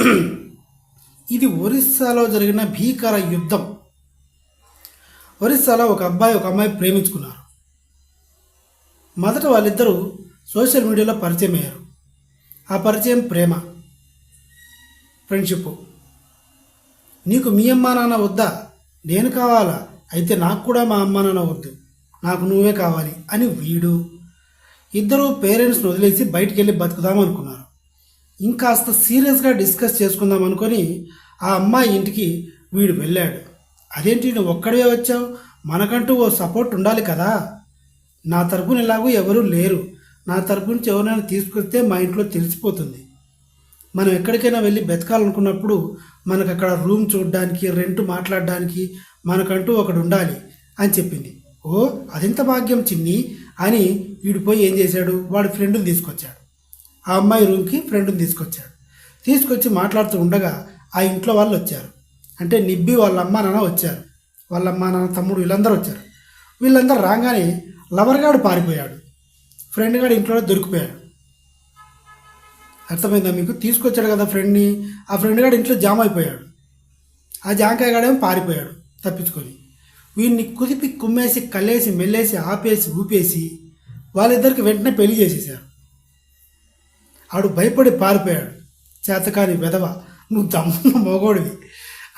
ఇది ఒరిస్సాలో జరిగిన భీకర యుద్ధం. ఒరిస్సాలో ఒక అబ్బాయి ఒక అమ్మాయి ప్రేమించుకున్నారు. మొదట వాళ్ళిద్దరూ సోషల్ మీడియాలో పరిచయం అయ్యారు. ఆ పరిచయం ప్రేమ ఫ్రెండ్షిప్. నీకు మీ అమ్మా నాన్న వద్దా? నేను కావాలా? అయితే నాకు కూడా మా అమ్మా నాన్న వద్దు. నాకు నువ్వే కావాలి అని వీడు ఇద్దరు పేరెంట్స్ని వదిలేసి బయటికి వెళ్ళి బతుకుదాం అనుకున్నారు. ఇంకాస్త సీరియస్గా డిస్కస్ చేసుకుందాం అనుకొని ఆ అమ్మాయి ఇంటికి వీడు వెళ్ళాడు. అదేంటి నువ్వు ఒక్కడే వచ్చావు? మనకంటూ ఓ సపోర్ట్ ఉండాలి కదా. నా తరపున ఇలాగూ ఎవరూ లేరు. నా తరపు నుంచి ఎవరైనా తీసుకొస్తే మా ఇంట్లో తెలిసిపోతుంది. మనం ఎక్కడికైనా వెళ్ళి బతకాలనుకున్నప్పుడు మనకు అక్కడ రూమ్ చూడడానికి రెంట్ మాట్లాడడానికి మనకంటూ ఒకడు ఉండాలి అని చెప్పింది. ఓ అదింత భాగ్యం చిన్ని అని వీడిపోయి ఏం చేశాడు? వాడి ఫ్రెండ్ని తీసుకొచ్చాడు. ఆ అమ్మాయి రూమ్కి ఫ్రెండ్ని తీసుకొచ్చాడు తీసుకొచ్చి మాట్లాడుతూ ఉండగా ఆ ఇంట్లో వాళ్ళు వచ్చారు. అంటే నిబ్బి వాళ్ళ అమ్మ నాన్న వచ్చారు. వాళ్ళ అమ్మ నాన్న తమ్ముడు వీళ్ళందరూ వచ్చారు. వీళ్ళందరూ రాగానే లవర్గాడు పారిపోయాడు. ఫ్రెండ్ గాడు ఇంట్లోనే దొరికిపోయాడు. అర్థమైందా మీకు? తీసుకొచ్చాడు కదా ఫ్రెండ్ని. ఆ ఫ్రెండ్ గాడు ఇంట్లో జామ్ అయిపోయాడు. ఆ జాంకాయ గాడేమో పారిపోయాడు తప్పించుకొని. వీడిని కుదిపి కుమ్మేసి కలేసి మెల్లేసి ఆపేసి ఊపేసి వాళ్ళిద్దరికి వెంటనే పెళ్ళి చేసేసారు. ఆడు భయపడి పారిపోయాడు. చేతకాని వెధవ నువ్వు దమ్మున్న మోగోడివి.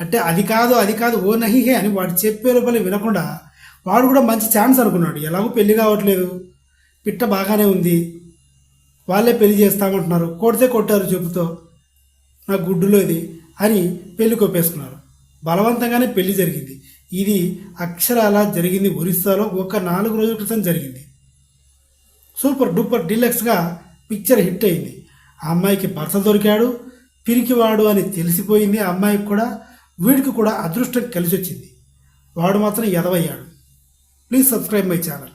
అంటే అది కాదు అది కాదు ఓ నహిహే అని వాడు చెప్పే లోపల వినకుండా వాడు కూడా మంచి ఛాన్స్ అనుకున్నాడు. ఎలాగో పెళ్ళి కావట్లేదు. పిట్ట బాగానే ఉంది. వాళ్ళే పెళ్ళి చేస్తామంటున్నారు. కొడితే కొట్టారు చెబుతో. నా గుడ్డులో ఇది అని పెళ్ళి కొప్పేసుకున్నారు బలవంతంగానే పెళ్ళి జరిగింది. ఇది అక్షరాల జరిగింది ఒరిస్సాలో ఒక నాలుగు రోజుల క్రితం జరిగింది. సూపర్ డూపర్ డీలక్స్గా పిక్చర్ హిట్ అయింది. ఆ అమ్మాయికి భర్త దొరికాడు పిరికివాడు అని తెలిసిపోయింది ఆ అమ్మాయికి కూడా వీడికి కూడా అదృష్టం కలిసి వచ్చింది వాడు మాత్రం ఎదవయ్యాడు. Please subscribe my channel